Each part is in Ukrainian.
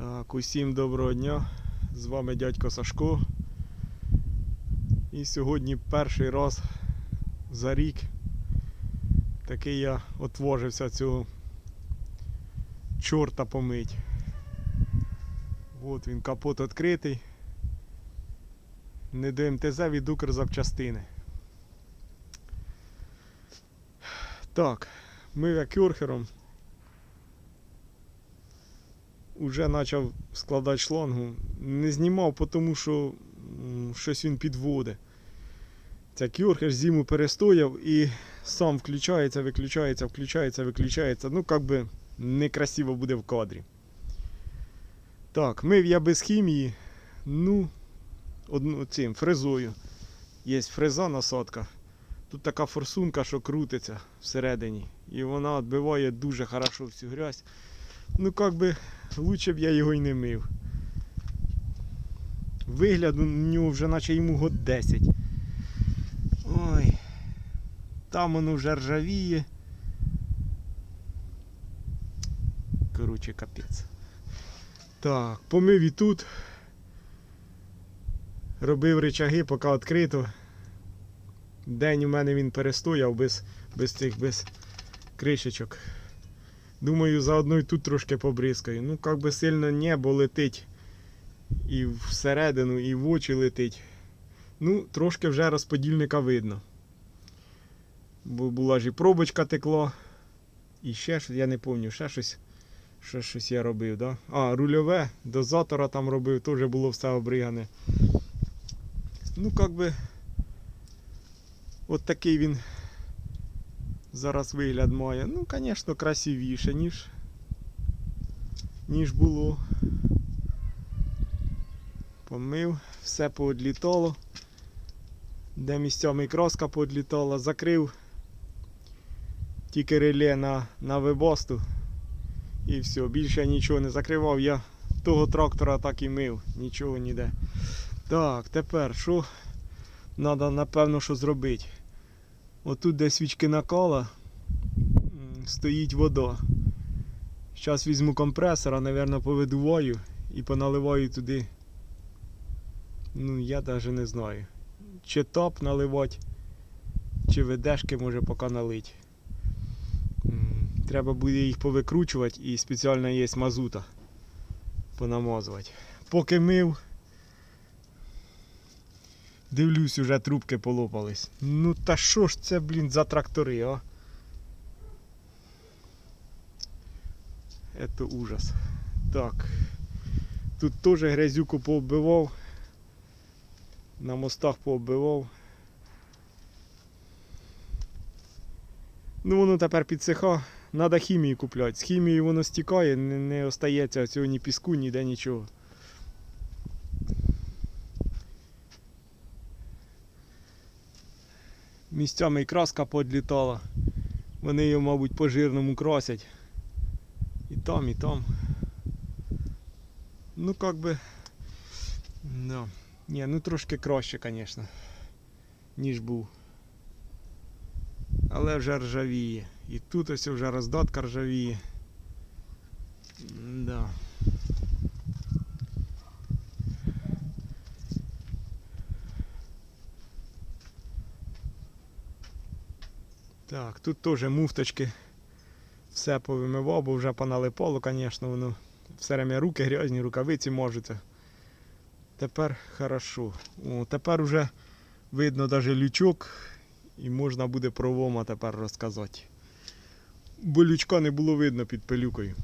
Так, усім доброго дня. З вами дядько Сашко. І сьогодні перший раз за рік такий я отвожився цього чорта помить. От він капот відкритий. Не до МТЗ від Укрзапчастини. Так, ми я кюрхером уже почав складати шлангу. Не знімав, тому що щось він підводить. Ця кюрхер зиму перестояв і сам включається, виключається, включається, виключається. Ну, як би некрасиво буде в кадрі. Так, мив я без хімії. Ну, одну цим фрезою. Є фреза насадка. Тут така форсунка, що крутиться всередині. І вона відбиває дуже хорошо всю грязь. Ну, як би, лучше б я його й не мив. Вигляд у нього вже наче йому год 10. Ой. Там воно вже ржавіє. Коротше, капець. Так, помив і тут. Робив речаги, поки відкрито. День у мене він перестояв без, без цих без кришечок. Думаю, заодно і тут трошки побризкаю. Ну, як би сильно небо летить і всередину, і в очі летить. Ну, трошки вже розподільника видно. Бо була ж і пробочка текла. І ще щось, я не пам'ятаю, ще щось. Ще щось я робив, да? А, рульове, дозатора там робив, теж було все обригане. Ну, як би. От такий він зараз вигляд має. Ну, звісно, красивіше, ніж, ніж було. Помив, все поодлітало. Де місцями і краска поодлітала, закрив тільки реле на, на вебосту. І все, більше я нічого не закривав. Я того трактора так і мив, нічого ніде. Так, тепер що треба, напевно, що зробити? Отут, де свічки накола, м, стоїть вода. Зараз візьму компресора, напевно, повидуваю і поналиваю туди. Ну, я навіть не знаю. Чи топ наливати, чи ведешки може поки налить. Треба буде їх повикручувати і спеціально є мазута понамазувати. Поки мив, Дивлюсь, уже трубки полопались. Ну та що ж це, блін, за трактори, а? Это ужас. Так. Тут теж грязюку пооббивав. На мостах пооббивав. Ну воно тепер підсиха. Надо хімію купляти. З хімією воно стікає, не, не остається цього ні піску, ніде нічого. Місцями і краска подлітала. Вони його, мабуть, по жирному красять. І там, і там. Ну, как би. Да. Ні, ну трошки краще, звісно, ніж був. Але вже ржавіє. І тут ось вже роздатка ржавіє. Да. Так, тут теж муфточки. Все повимивав, бо вже поналипало, звісно, воно все время руки грязні, рукавиці можете. Тепер хорошо. О, тепер вже видно навіть лючок і можна буде про вома тепер розказати. Бо лючка не було видно під пилюкою.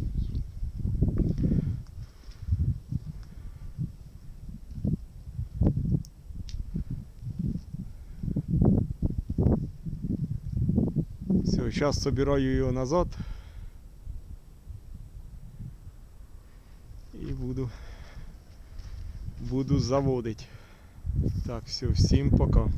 Все, сейчас собираю його назад. І буду, буду заводити. Так, все, всім пока.